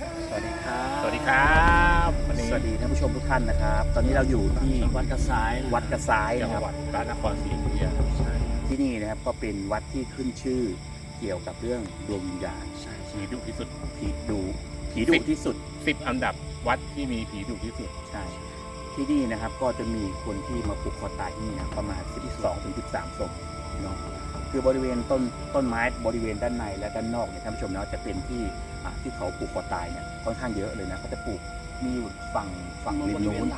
สวัสดีครับ สวัสดีครับวันนี้สวัสดีท่านผู้ชมทุกท่านนะครับ ตอนนี้เราอยู่ที่วัดกระซ้ายวัดกระซ้ายจังนะครับ หวัดพระนครศรีอยุธยาใช่ที่นี่นะครับก็เป็นวัดที่ขึ้นชื่อเกี่ยวกับเรื่องดวงวิญญาณใช่ผีดุที่สุด ผีดุผีดุที่สุดสิบอันดับวัดที่มีผีดุที่สุด ใช่ที่นี่นะครับก็จะมีคนที่มาผูกคอตายที่นี่นะประมาณ 12ถึง13ศพเนาะคือบริเวณต้นต้นไม้บริเวณด้านในและด้านนอกเนี่ยท่านผู้ชมเนาะจะเป็นที่ อะที่เขาผูกคอตายเนี่ยค่อนข้างเยอะเลยนะเขาจะปลูกมีอยู่ฝั่งฝั่งริมนู้น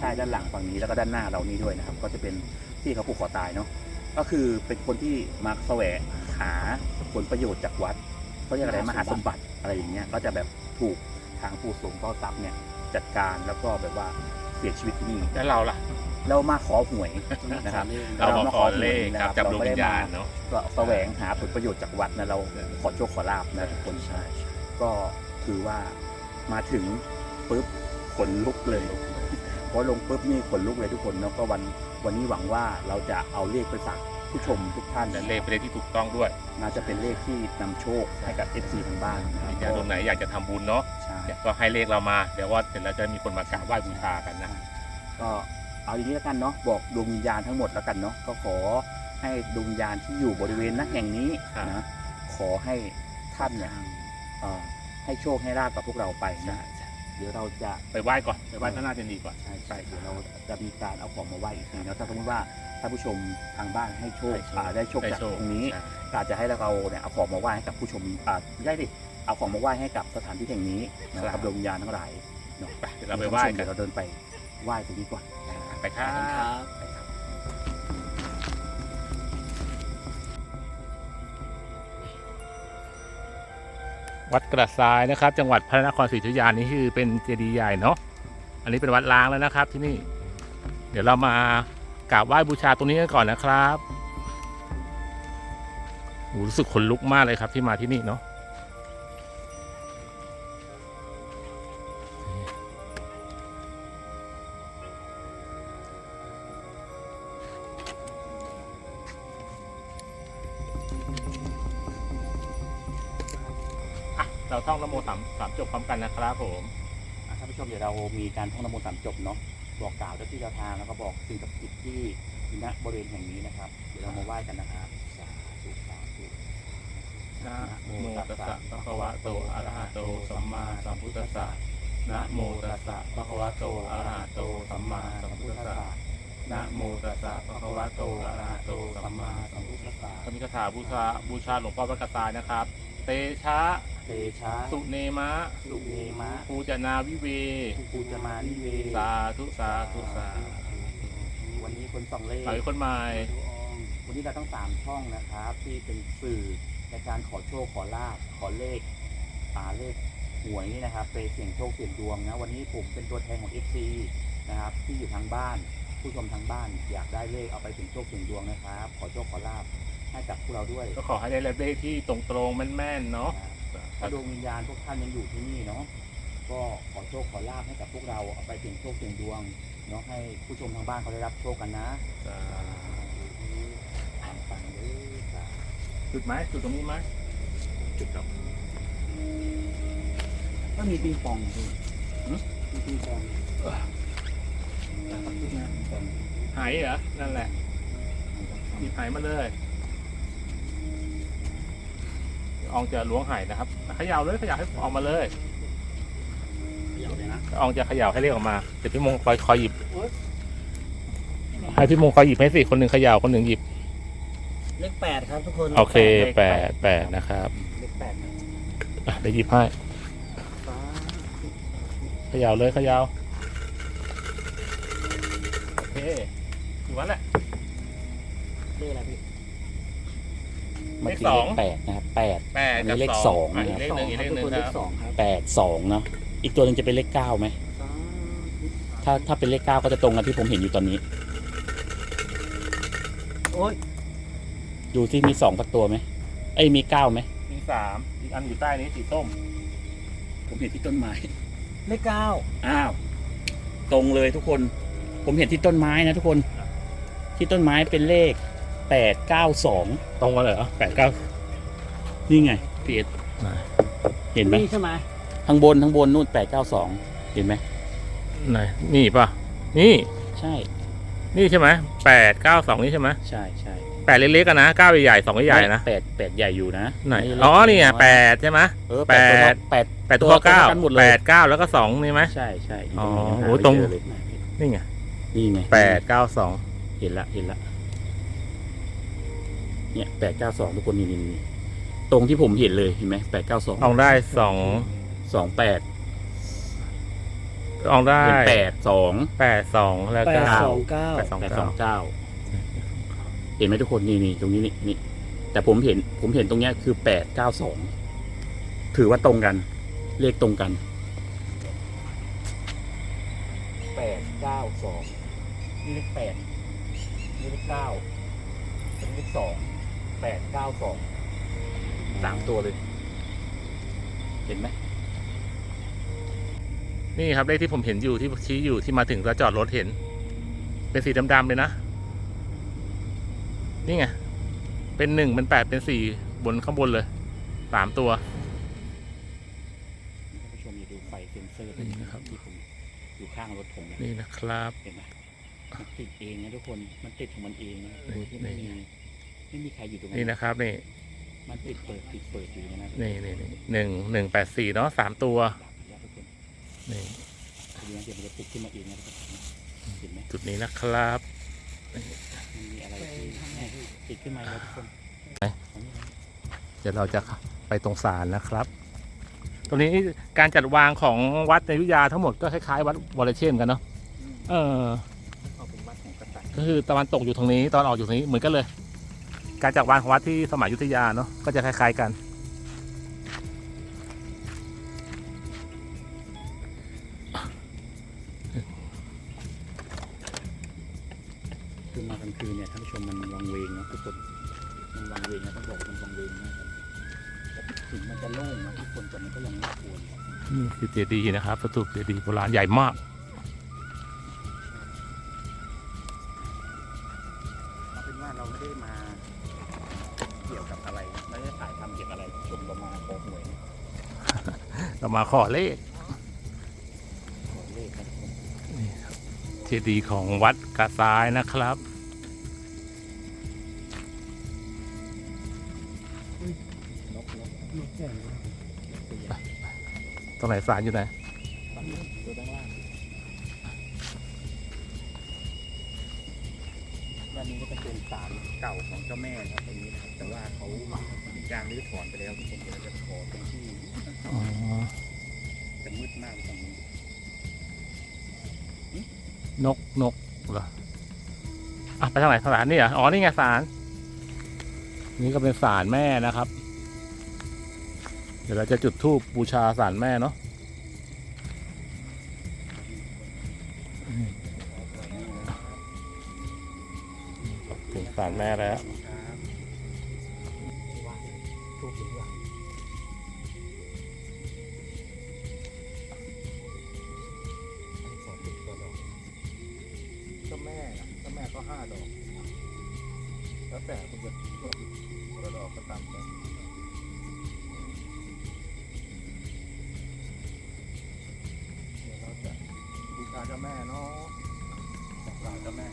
ใช่ด้านหลังฝั่งนี้แล้วก็ด้านหน้าเรานี่ด้วยนะครับ ก็จะเป็นที่เขาผูกคอตายเนาะก็คือเป็นคนที่มาแสวงหาผลประโยชน์จากวัดเขาเรียกอะไรมหาสมบัติอะไรอย่างเงี้ยก็จะแบบถูกทางผู้สูงพ่อทรัพย์เนี่ยจัดการแล้วก็แบบว่าเสียชีวิตที่นี่แล้วเราล่ะ เรามาขอหวยนะครับเรามาขอเลขครับจับดวงวิญญาณเเนาะก็แสวงหาผลประโยชน์จากวัดนะเราขอโชคขอลาบนะทุกคนใช่ ก็ถือว่ามาถึงปุ๊บขนลุกเลยพอลงปุ๊บนี่ขนลุกเลยทุกคนเนาะก็วันวันนี้หวังว่าเราจะเอาเลขไปฝากผู้ชมทุกท่านและเลขเป็นเลขที่ถูกต้องด้วย น่าจะเป็นเลขที่นำโชคให้กับ FC ทางบ้านนะครับญาติคนไหนอยากจะทำบุญเนาะใช่เนี่ยก็ให้เลขเรามาเดี๋ยวว่าเสร็จแล้วจะมีคนมากราบไหว้บูชากันนะก็เอาอย่างนี้แล้วกันเนาะบอกดวงวิญญาณทั้งหมดแล้วกันเนาะก็ขอให้ดวงวิญญาณที่อยู่บริเวณนั้นแห่งนี้นะขอให้ท่านเนี่ยเอ่อ ให้โชคให้ลาบกับพวกเราไปนะเดี๋ยวเราจะไปไหว้ก่อนไปไหว้ก็น่าจะดีกว่าใช่ใช่เดี๋ยวเราจะมีการเอาของมาไหว้อีกทีเนาะถ้าสมมติว่าท่านผู้ชมทางบ้านให้โชคได้โชคอ่าได้โชคได้จากโชคตรงนี้ใช่ก็อาจจะให้เราเนี่ยเอาของมาไหว้ให้กับผู้ชมอ่าไม่ใช่ดิเอาของมาไหว้ให้กับสถานที่แห่งนี้นะคครัรับบดวงวิญญาณทั้งหลายเนาะไปเดี๋ยวเราไปไหว้กัเดี๋นยวเราเดินไปไหว้ตรงนี้ก่อนไปครัครับ วัดกระซ้ายนะครับ จังหวัดพระนครศรีอยุธยานี่คือเป็นเจดีย์ใหญ่เนาะอันนี้เป็นวัดล้างแล้วนะครับที่นี่ เดี๋ยวเรามากราบไหว้บูชาตรงนี้กันก่อนนะครับรู้สึกขนลุกมากเลยครับที่มาที่นี่เนาะ สามสามจบพร้อมกันนะครับผมอะท่านผู้ชมเดี๋ยวเรามีการท่องนโมสามจบเนาะบอกกล่าวเจ้าที่เจ้าทางแล้วก็บอกสิ่งศักดิ์สิทธิ์ที่อยู่ณบริเวณแห่งนี้นะครับ เดี๋ยวเรามาไหว้กันนะครับสาธุสาธุ นะโมตัสสะภะคะวะโตอะระหะโตสัมมาสัมพุทธัสสะนะโมตัสสะภะคะวะโตอะระหะโตสัมมาสัมพุทธัสสะนะโมตัสสะภะคะวะโตอะระหะโตสัมมาสัมพุทธัสสะ ก็มีคาถาบูชาบูชาหลวงพ่อพระกระตายนะครับ เตชะ เตชะสุเนมะสุเนมะปูจนาวิเว ปูจะมานิเวสาธุสาธุสาวันนี้คนสองเลขหลายคนใหม่วันนี้เราต้องสามช่องนะครับ ที่เป็นสื่อในการขอโชคขอลาบขอเลขอ่าเลขหวยนี่นะครับไปเสี่ยงโชคเสี่ยงดวงนะวันนี้ผมเป็นตัวแทนของ FC นะครับ ที่อยู่ทางบ้าน ผู้ชมทางบ้านอยากได้เลขเอาไปเสี่ยงโชคเสี่ยงดวงนะครับ ขอโชคขอลาบให้กับพวกเราด้วย ก็ขอให้ได้เลขที่ตรงๆแม่นๆเนาะ ถ้าดวงวิญญาณพวกท่านยังอยู่ที่นี่เนาะก็ขอโชคขอลาบให้กับพวกเราเอาไปเสี่ยงโชคเสี่ยงดวงเนาะให้ผู้ชมทางบ้านเขาได้รับโชคกันนะฟังๆเด้อจ้าจุดไหมจุดตรงนี้ไหมจุดครับก็มีปิงปองด้วยมีปิงปองนะครับทุกงานปิงปองหายเหรอนั่นแหละหยิบหายมาเลย อองจะล้วงหายนะครับเขย่าเลยเขย่าให้ออกมาเลยเดี๋ยวเลยนะอองจะเขย่าให้เลขออกมาเดี๋ยวพี่มงคอยคอยหยิบ ให้พี่มงคอยหยิบให้สิคนหนึ่งเขย่าคนหนึ่งหยิบ เลขแปดครับทุกคนโอเคแปดแปดนะครับเลขแปดนะอะเดี๋ยวหยิบให้ฟ้าเขย่าเลยเขย่าโอเคถือว่าแหละเลขอะไรพี่ เลขสอง แปดนะครับแปด แปดอันนี้กับเลขสสอองงอะอีกเลขหนึ่งอีกเลขหนึ่งทุกคนคเลรัขบสองครับแปดสองเนาะอีกตัวหนึ่งจะเป็นเลขเก้าไหมถ้าถ้าเป็นเลขเก้าก็จะตรงกับที่ผมเห็นอยู่ตอนนี้ โอ้ยดูที่มีสองสักตัวไหมเอ้ยมีเก้าไหมมีสามอีกอันอยู่ใต้นี้สีส้มผมเห็นที่ต้นไม้เลขเก้าอ้าวตรงเลยทุกคน ผมเห็นที่ต้นไม้นะทุกคน ที่ต้นไม้เป็นเลข แปดเก้าสองตรงกันเลยเหรอแปดเก้านี่ไงพีเอสเห็นไหมนี่ใช่ไหมข้างบนข้างบนนู่นแปดเก้าสองเห็นไหมไหนนี่ป่ะ นี่ ใช่ นี่ใช่ไหมแปดเก้าสองนี่ใช่ไหมใช่ใช่แปดเล็กๆกันนะเก้าใหญ่ๆสองใหญ่ๆนะแปดแปดใหญ่อยู่นะไหนม่อ๋อเล็กนี่ไงอยแปดใช่ไหมเออแปแปดดแปดแปดตัวเก้ากันหมดเลยแปดเก้าแล้วก็สองนี่ไหมใช่ใช่ยู่อ๋อนี้ยังหาโอ้ไม่ตรงเจอเลยนี่ไงนี่ไงแปดเก้าสองเห็นละเห็นละ เนี่ยแปดเก้าสองทุกคนนี่นี่นี่ตรงที่ผมเห็นเลยเห็นไหมแปดเก้าสองอองได้สองสองแปดอองได้เป็นแปดสองแปดสองแล้วแปก็ดสองเก้าแปดสองแปดสเก้าองเก้าเห็นไหมทุกคนนี่นี่ตรงนี้นี่นี่แต่ผมเห็นผมเห็นตรงเนี้ยคือแปดเก้าสองถือว่าตรงกัน เลขตรงกัน แปดเก้าสองนี่เลขแปดนี่เลขเก้าเป็นเลขสอง แปดเก้าสองสามตัวเลย เห็นไหมนี่ครับเลขที่ผมเห็นอยู่ที่ชี้อยู่ที่มาถึงแล้วจอดรถเห็น เป็นสีดำๆเลยนะ นี่ไง เป็นหนึ่งเป็นแปดเป็นสี่บนข้างบนเลยสามตัวท่านผู้ชมอย่าดูไฟเซ็นเซอร์เลยนี่นะครับที่ผมอยู่ข้างรถผมนะนี่นะครับ เห็นไหมมันติดเองนะทุกคนมันติดของมันเองนะโดยที่ไม่มี ไม่มีใครอยู่ตรงนั้นี่นนะครับนี่มันติดเปิดติดเปิดอยู่อย่างนั้นนะนี่นี่นี่หนึ่งหนึ่งแปดสี่เนาะสามตัวดับแล้วทุกคนนี่ทีนี้เดี๋ยวมันจะติดขึ้นมาเองนะทุกคนเห็นไหมจุดนี้นะครับมันมีอะไรที่ติดขึ้นมาแล้วทุกคนไหนเดี๋ยวเราจะไปตรงศาลนะครับ ตรงนี้การจัดวางของวัดในอยุธยาทั้งหมดก็คล้ายๆวัดวอลเลเชนกันเนาะเออ เอาเป็นวัดของกษัตริย์ก็คือตะวันตกอยู่ตรงนี้ตอนออกอยู่ตรงนี้เหมือนกันเลย การจัดวางของวัดที่สมัยอยุธยาเนาะก็จะคล้ายๆกัน คือมากลางคืนเนี่ยท่านผู้ชมมันวังเวงนะทุกคนมันวังเวงนะต้องบอกมันวังเวงนะครับถึงมันจะโล่งนะทุกคนแต่มันก็ยังน่ากลัวอยู่ นี่คือเจดีย์นะครับสถูปเจดีย์โบราณใหญ่มาก มาขอเลขขอเลขนะทุกคนเจดีย์ของวัดกระซ้ายนะครับนกนกนกแก่นตัวใหญ่ตรงไหนศาลอยู่ไหนฝั่งนู้นตัวด้านล่างด้านนี้ก็จะเป็นศาลเก่าของเจ้าแม่นะครับตรงนี้นะครับแต่ว่าเขามีการรื้อถอนไปแล้วทุกคนเดี๋ยวเราจะขอตรงที่อ๋อ จะมืดมากตรงนี้นกนกเหรออะไปทางไหนศาลนี่เหรออ๋อนี่ไงศาลนี่ก็เป็นศาลแม่นะครับ เดี๋ยวเราจะจุดธูปบูชาศาลแม่เนาะถึงศาลแม่แล้ว แต่คุณจะคนละดอกก็ตามใจเดี๋ยวเราจะบูชาเจ้าแม่เนาะบอกกล่าวเจ้าแม่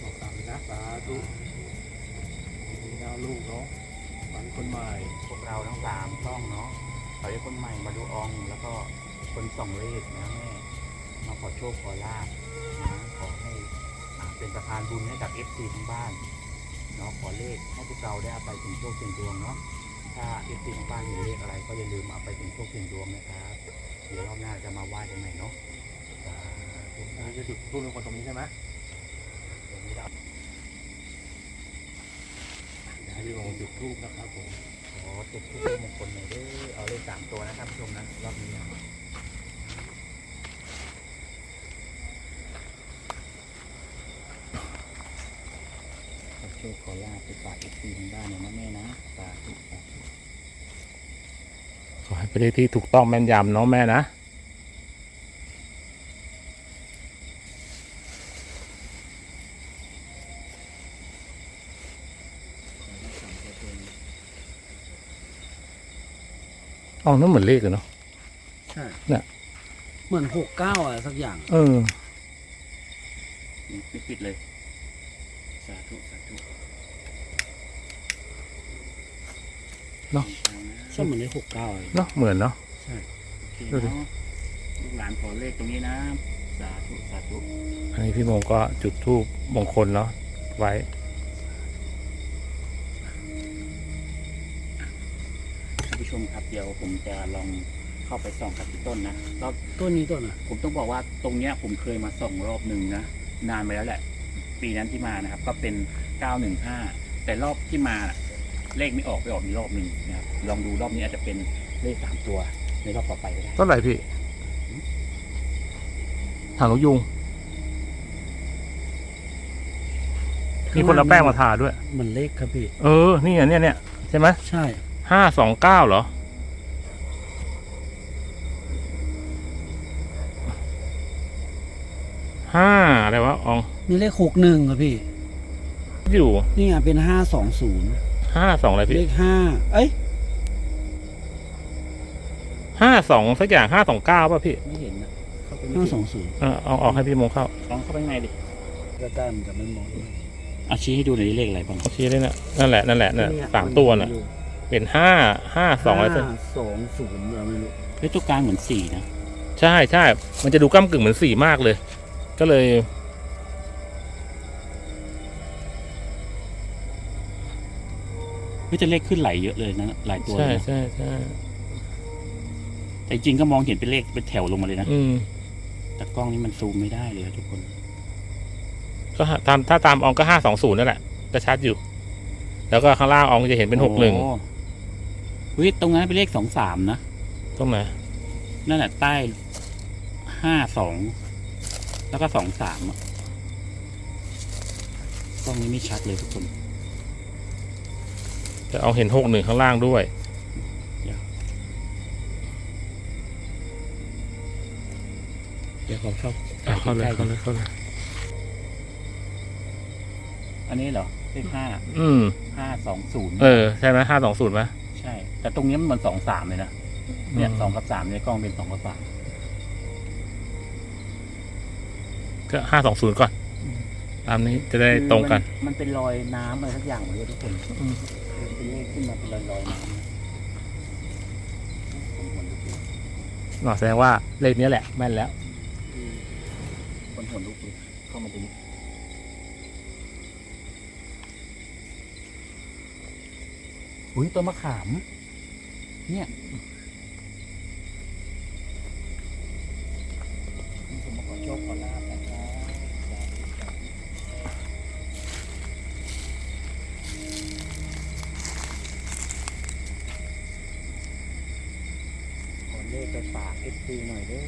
บอกตามเลยนะสาธุมีดาวลูกเนาะฝันคนใหม่ พวกเราทั้งสามต้องเนาะขอให้คนใหม่มาดูอองแล้วก็ คนส่องเลขนะแม่มาขอโชคขอลาบนะขอให้เป็นสะพานบุญให้กับเอฟซีทั้งบ้านเนาะขอเลขให้พวกเราได้เอาไปถึงโชคถึงดวงเนาะถ้าเอฟซีทั้งบ้านเห็นเลขอะไร ก็อย่าลืมเอาไปถึงโชคถึงดวงนะครับเดี๋ยวรอบหน้าจะมาไหว้กันใหม่เนาะสาธุอันนี้จะจุดทูบลงคนตรงนี้ใช่ไหมเดี๋ยวนี้เราให้พี่วงจุดทูบนะครับผมขอจุดทูปมงคลหน่อยด้อเอาเลขสามตัวนะครับผู้ชมนะรอบนี้ คขอลาไปฝากอีกทีทางบ้านหนะแม่นะฝากฝากขอให้เป็นเที่ถูกต้องแม่นยำเนาะแม่นะอ๋อนั่นเหมือนเลขเลยเนาะ ใช่เนี่ย เหมือนหกเก้าอะสักอย่าง เออ ปิดๆเลย สาธุ สาธุ เนาะใช่เหมือนเลขหกเก้าเลยเนาะเหมือนเนาะใช่โอเคดูดิเนาะลูกหลานขอเลขตรงนี้นะสาธุสาธุอันนี้พี่โมก็จุดธูปมงคลเนาะไว้ท่านผู้ชมครับเดี๋ยวผมจะลองเข้าไปส่องกับที่ต้นนะแล้วต้นนี้ต้นอะผมต้องบอกว่าตรงเนี้ยผมเคยมาส่องรอบหนึ่งนะนานไปแล้วแหละ ปีนั้นที่มานะครับ ก็เป็น 915 แต่รอบที่มาน่ะ เลขไม่ออกไปออกอีกรอบหนึ่งนะครับลองดูรอบนี้อาจจะเป็นเลขสามตัวในรอบต่อไปก็ได้ต้นอะไรพี่หางนกยุง มีคนเอาแป้งมาทาด้วยเหมือนเลขครับพี่ เออ นี่ไงเนี่ยเนี่ยใช่ไหมใช่ ห้าสองเก้าเหรอ ห้าอะไรวะออง มีเลขหกหนึ่งครับพี่ อยู่ นี่ไงเป็นห้าสองศูนย์ ห้าสองอะไรเลพี่ขห้าเอ้ย ห้าสองสักอย่างห้าสองเก้าป่ะพี่ไม่เห็นนะเข้าไปไม่ห้าถึสองศูนย์เออเอาออกให้พี่โมเข้าลองเข้าไปข้างในดิก็ได้มันจะไม่มองเอาชี้ให้ดูหน่อยดิเลขอะไรบ้างเอาชี้ได้นะนั่นแหละนั่นแหละนั่นแหละสามตัวน่ะเป็นห้าห้าสองอะไรสักห้าสองศูนย์เราไม่รู้เฮ้ยตัวกลางเหมือนสี่นะใช่ใช่มันจะดูก้ากึ่งเหมือนสี่มากเลย ก็เลย เฮ้ยจะเลขขึ้นไหลเยอะเลยนะหลายตัวเลใช่ยนะใช่ใช่แต่จริงๆก็มองเห็นเป็นเลขเป็นแถวลงมาเลยนะอืม แต่กล้องนี้มันซูมไม่ได้เลยทุกคน ก็หาตามถ้าตามอองก็ห้าสองศูนย์นั่นแหละก็ชัดอยู่ แล้วก็ข้างล่างอองจะเห็นเป็นหกหนึ่งโอ้เฮ้ยตรงนั้นเป็นเลขสองสามนะ ตรงไหนนั่นแหละใต้ห้าสองแล้วก็สองสามอะกล้องนี้ไม่ชัดเลยทุกคน แต่เอาเห็นหกหนึ่งข้างล่างด้วยเดี๋ยวขอเข้าเอาเข้าเลยใกเข้าๆเลยเข้าเลยอันนี้เหรอเลขห้าอืมห้าสองศูนย์เออ ใช่ไหมห้าสองศูนย์ไหมใช่ แต่ตรงนี้มันเหมือนสองสามเลยนะเนี่ยสองกับสามในกล้องเป็นสองกับสามก็ห้าสองศูนย์ก่อนตามนี้จะได้ตรงกันคือมัมันเป็นรอยน้ำอะไรสักอย่างเลยทุกคนอืม เป็นเลขขึ้นมาเป็นรอยรอยๆน้ำนะผมขนลุกเลยอ๋อแสดงว่าเลขนี้แหละแม่นแล้ว คนขนลุกเลยเข้ามาตรงนี้อุ้ยต้นมะขาม เนี่ยผมมาขอโชคขอลาบ ฝากเอฟซีหน่อยเด้อ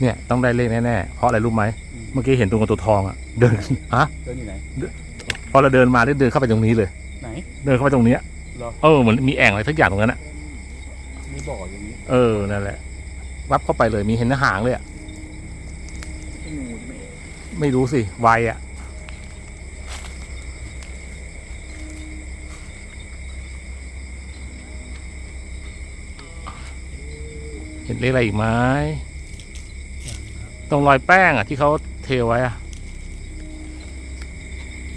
เนี่ยต้องได้เลขแน่ๆเพราะอะไรรู้ไหมอืมเมื่อกี้เห็นตัวเงินตัวทองอะเดินฮะเดินอยู่ไหนพอเราเดินมาได้เดินเข้าไปตรงนี้เลย ไหน เดินเข้าไปตรงเนี้ยเหรอเออเหมือนมีแอ่งอะไรสักอย่างตรงนั้นอะมีบ่ออย่างนี้เออนั่นแหละ วับเข้าไปเลยมีเห็นหางเลยอะใช่งูใช่ไหมเอ๋ไม่รู้สิไวอะ เห็นเลขอะไรอีกไหมตรงรอยแป้งอะ ที่เขาเทไว้อะ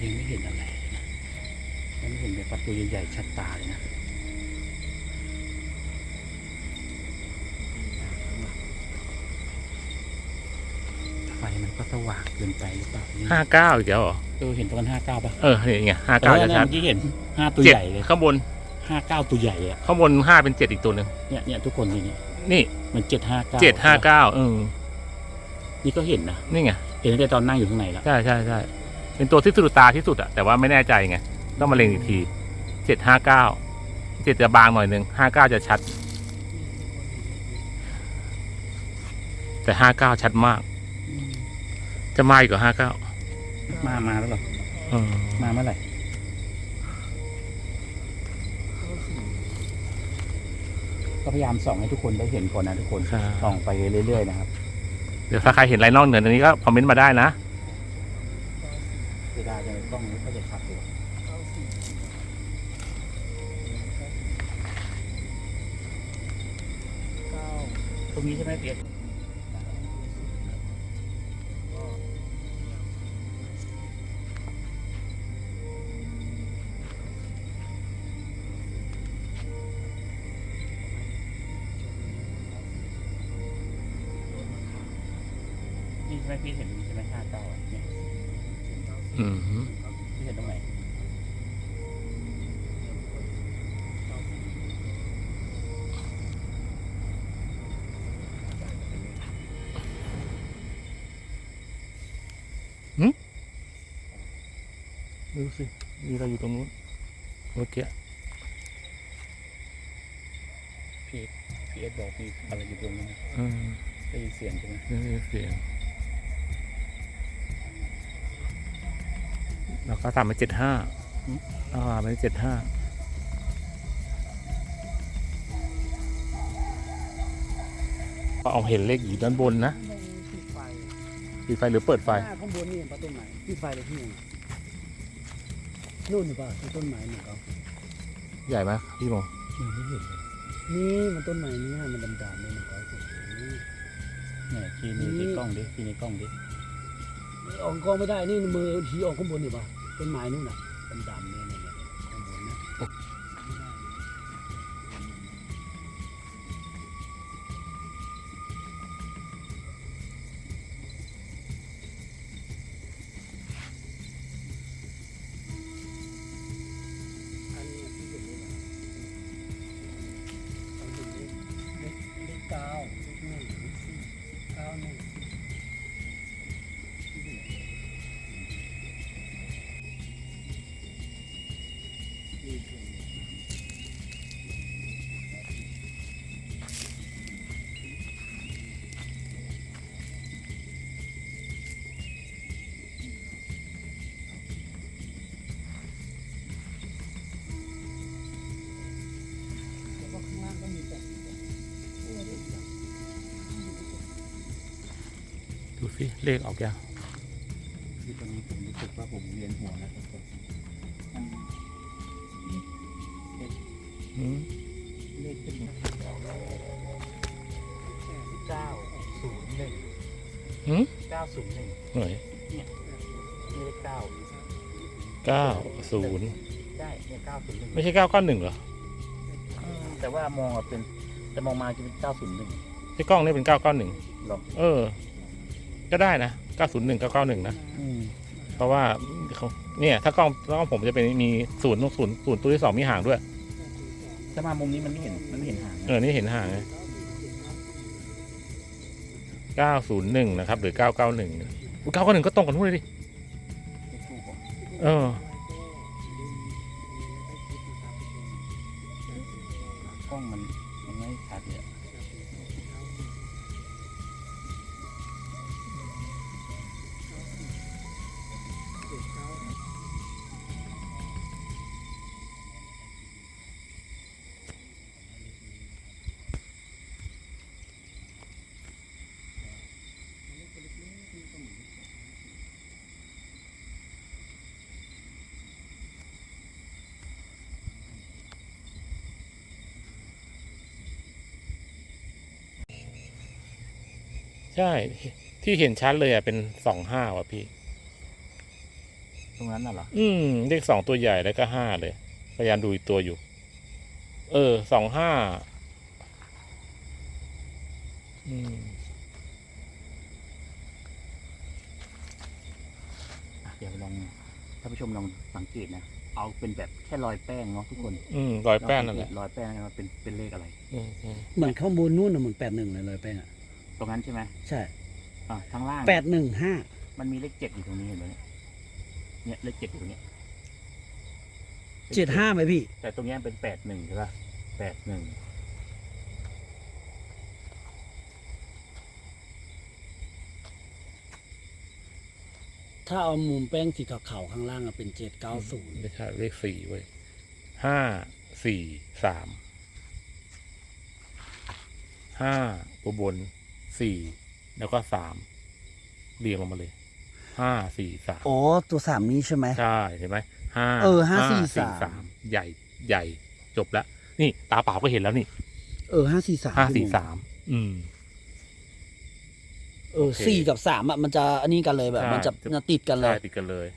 ยังไม่เห็นอะไรเลยนะยังไม่เห็นแบบประตูใหญ่ๆชัดตาเลยนะไฟมันก็สว่างเกินไปหรือเปล่าเนี่ยห้าเก้าอีกแล้วเหรอเออเห็นตอนห้าเก้าป่ะเออนี่ไงห้าเก้าออจะนั่นชัดเมื่อกี้เห็นห้าตัวเจ็ดใหญ่เลยข้างบนห้าเก้าตัวใหญ่เลยอะ ข้างบนห้าเป็นเจ็ดอีกตัวหนึ่ง เนี่ยเนี่ยทุกคนนี่นี่ นี่มันเจ็ดห้าเก้าเจ็ดห้าเก้าเออ นี่ก็เห็นนะนี่ไง เห็นตั้งแต่ตอนนั่งอยู่ข้างในแล้วใช่ใช่ใช่เป็นตัวที่สุดตาที่สุดอะแต่ว่าไม่แน่ใจไง ต้องมาเล็งอีกทีเจ็ดห้าเก้าเจ็ดจะบางหน่อยหนึ่งห้าเก้าจะชัด แต่ห้าเก้าชัดมาก จะมาอีกกว่าห้าเก้ามามาแล้วเหรอเออมาเมื่อไหร่ ก็พยายามส่องให้ทุกคนได้เห็นก่อนนะทุกคนครับ ส่องไปเรื่อยๆนะครับเดี๋ยวถ้าใครเห็นอะไรนอกเหนือจากนี้ก็คอมเมนต์มาได้นะเสียดายจังเลยกล้องนี้ก็จะชัดเลยตรงนี้ใช่ไหมเปียก ดูสิมีเราอยู่ตรงนู้นเมื่อกี้พี่พี่เอสบอกพี่อะไรอยู่ตรงนั้นอืมได้ยินเสียงใช่ไหมได้ยินเสียงแล้วก็ตามมาเจ็ดห้าอ่าไปเจ็ดห้าเอาเห็นเลขอยู่ด้านบนนะปิดไฟปิดไฟหรือเปิดไฟหน้าข้างบนนี่เห็นปะต้นไม้ปิดไฟเลยที่ยังนู่ นหรือเปล่าที่ต้นไม้หนึ่งเขาใหญ่ไหมพี่โมนี่มันต้นไม้นี่มันดำๆเลยหนึ่งเขาสุดเนี่ยพี่นี่ในกล้องดิพี่ในกล้องดิออกกล้องไม่ได้นี่มือทีออกข้างบนนี่ปะต้นไม้นู่นน่ะดำๆเนี่ยเนี่ยข้างบนนะ สิเลขออกยังที่ตรงนี้ผมรู้สึกว่าผมเวียนหัวแล้วครับผมมันอืมเลขขึ้นมาเก้าศูนย์หนึ่งหืมเก้าศูนย์หนึ่งหน่อยเลขเก้าเก้าศูนย์ได้เนี่ยเก้าศูนย์หนึ่งไม่ใช่เก้าเก้าหนึ่งเหรอแต่ว่ามองอะเป็นแต่มองมาจะเป็นเก้าศูนย์หนึ่งที่กล้องนี่เป็นเก้าเก้าหนึ่งหรอเออ ก็ได้นะเก้าศูนย์หนึ่งเก้าเก้าหนึ่งนะอืมเพราะว่าเขาเนี่ยถ้ากล้องถ้ากล้องผมจะเป็นมีศูนย์ตรงศูนย์ศูนย์ตัวที่สองมีห่างด้วย แต่มามุมนี้มันไม่เห็นมันไม่เห็นหางเออนี่เห็นห่างไงเก้าศูนย์หนึ่งนะครับ หรือเก้าเก้าหนึ่งเก้าเก้าหนึ่งก็ตรงกันทุกเลยดิเลขคู่ผมเออ กล้องมัน ใช่ ที่เห็นชัดเลยอะเป็นสองห้าว่ะพี่ ตรงนั้นน่ะเหรอ อืมเลขสองตัวใหญ่แล้วก็ห้าเลย พยายามดูอีกตัวอยู่ เออสองห้าอืมอะเดี๋ยวลองท่านผู้ชมลองสังเกตนะ เอาเป็นแบบแค่รอยแป้งเนาะทุกคนอืมรอยแป้งนั่นแหละรอยแป้งนะครับเป็นเป็นเลขอะไร อืมอืม เหมือนข้างบนนู่นน่ะเหมือนแปดหนึ่งเลยเลยแป้งอะ ตรงนั้นใช่ไหมใช่อ่าข้างล่างแปดหนึ่งห้ามันมีเลขเจ็ดอยู่ตรงนี้เห็นไหมเนี่ยเนี่ยเลขเจ็ดอยู่ตรงเนี้ยเจ็ดห้าไหมพี่ แต่ตรงเนี้ยเป็นแปดหนึ่งใช่ป่ะแปดหนึ่งถ้าเอามุมแป้งสีขาวๆข้างล่างอะเป็นเจ็ดเก้าศูนย์ไม่ใช่เลขสี่เว้ยห้าสี่สามห้าตัวบน สี่แล้วก็สามเรียงลงมาเลยห้าสี่สามอ๋อตัวสามนี้ใช่ไหมใช่เห็นไหมห้าเออห้าสี่สามมใหญ่ใหญ่จบแล้วนี่ตาเปล่าก็เห็นแล้วนี่ เออห้าสี่สามห้าสี่สามอืมเออโอเคสี่กับสามอะมันจะอันนี้กันเลยแบบใช่มันจะมันติดกันเลใช่ยติดกันเลย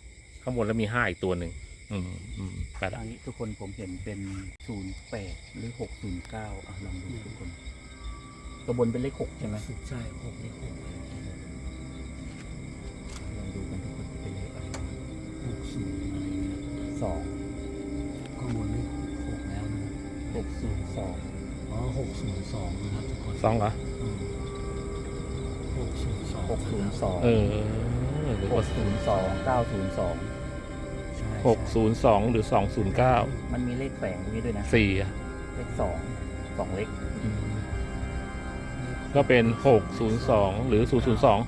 ข้างบนแล้วมีห้าอีกตัวหนึ่งอืมอืมไปละอันนี้ทุกคนผมเห็นเป็น08หรือ609อะลองดูทุกคน ตัวบนเป็นเลข6ใช่ไหมใช่หกเลขหกลองดูกันทุกคนเป็นเลขอะไรหกศูนย์อะไรเนี่ยสองข้างบนเลขหกแล้วนะหกศูนย์สองอ๋อหกศูนย์สองนะครับทุกคนสองเหรอหกศูนย์สองหกศูนย์สองเออหรือหว่ากศูนย์สองเก้าศูนย์สองใช่หกศูนย์สองหรือสองศูนย์เก้ามันมีเลขแฝงตรงนี้ด้วยนะสี่อะเลขสองสองเลข ก็เป็นหกศูนย์สองหรือศูนย์ศูนย์สอง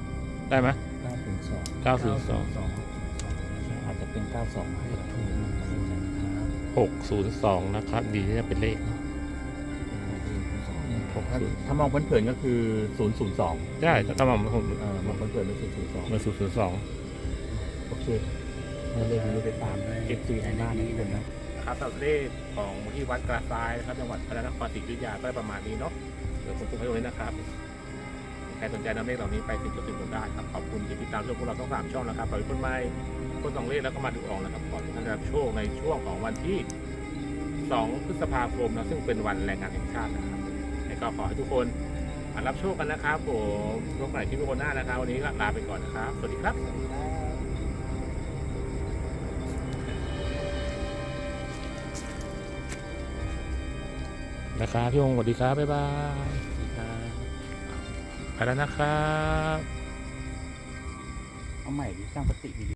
ได้ไหมเก้าศูนย์สองเก้าศูนย์สองสองอาจจะเป็นเก้าสองเลขถูกมันเป็นนะครับหกศูนย์สองนะครับ ดีที่จะเป็นเลขเนอะถ้าถ้ามองเผินๆก็คือศูนย์ศูนย์สองใช่ถ้ามองผมเออมองเผินๆเป็นศูนย์ศูนย์สองมันศูนย์ศูนย์สองโอเคเราเลยนี้ไปตามเอฟซีในบ้านนี้กันนะครับสำหรับเลขของที่วัดกระซ้ายนะครับจังหวัดพระนครศรีอยุธยาก็ประมาณนี้เนาะ เดี๋ยวผมตุ้งให้ดูเลยนะครับใครสนใจนำเลขเหล่านี้ไปติดตัวติดตัวได้ครับขอบคุณที่ติดตามชมพวกเราทั้งสามช่องนะครับขอบคุณใหม่คนสองเลขแล้วก็มาดูออกนะครับก่อนที่ท่านจะรับโชคในช่วงของวันที่ 2 พฤษภาคมนะซึ่งเป็นวันแรงงานแห่งชาตินะครับให้ก็ขอให้ทุกคนรับโชคกันนะครับผมพบกันใหม่ที่วิดีโอหน้านะครับ วันนี้ก็ลาไปก่อนนะครับ สวัสดีครับ นะครับพี่องค์สวัสดีครับบ๊ายบายไปแล้วนะครับ เอาใหม่ดิสร้างปฏิวิดี